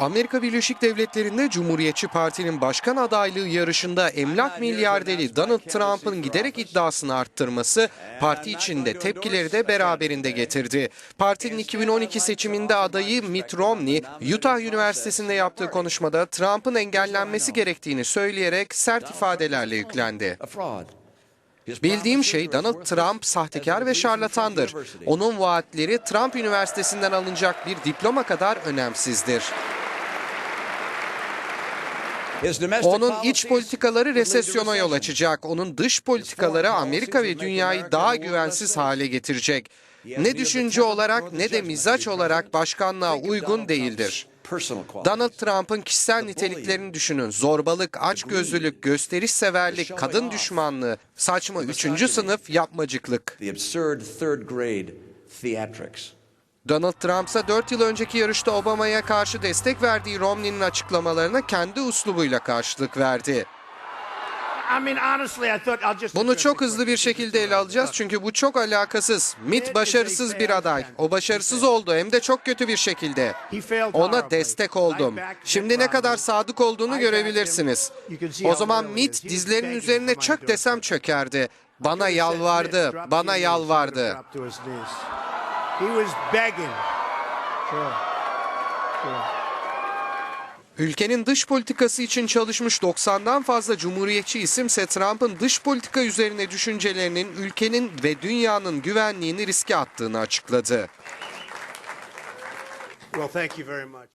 Amerika Birleşik Devletleri'nde Cumhuriyetçi Parti'nin başkan adaylığı yarışında emlak milyarderi Donald Trump'ın giderek iddiasını arttırması parti içinde tepkileri de beraberinde getirdi. Partinin 2012 seçiminde adayı Mitt Romney, Utah Üniversitesi'nde yaptığı konuşmada Trump'ın engellenmesi gerektiğini söyleyerek sert ifadelerle yüklendi. Bildiğim şey Donald Trump sahtekar ve şarlatandır. Onun vaatleri Trump Üniversitesi'nden alınacak bir diploma kadar önemsizdir. Onun iç politikaları resesyona yol açacak. Onun dış politikaları Amerika ve dünyayı daha güvensiz hale getirecek. Ne düşünce olarak ne de mizaç olarak başkanlığa uygun değildir. Donald Trump'ın kişisel niteliklerini düşünün. Zorbalık, açgözlülük, gösteriş severlik, kadın düşmanlığı, saçma üçüncü sınıf yapmacıklık. Donald Trump ise 4 yıl önceki yarışta Obama'ya karşı destek verdiği Romney'nin açıklamalarına kendi uslubuyla karşılık verdi. Bunu çok hızlı bir şekilde ele alacağız çünkü bu çok alakasız. Mitt başarısız bir aday. O başarısız oldu hem de çok kötü bir şekilde. Ona destek oldum. Şimdi ne kadar sadık olduğunu görebilirsiniz. O zaman Mitt dizlerinin üzerine çök desem çökerdi. Bana yalvardı, bana yalvardı. He was begging. Sure. Sure. Ülkenin dış politikası için çalışmış 90'dan fazla cumhuriyetçi isimse Trump'ın dış politika üzerine düşüncelerinin ülkenin ve dünyanın güvenliğini riske attığını açıkladı. Well, thank you very much.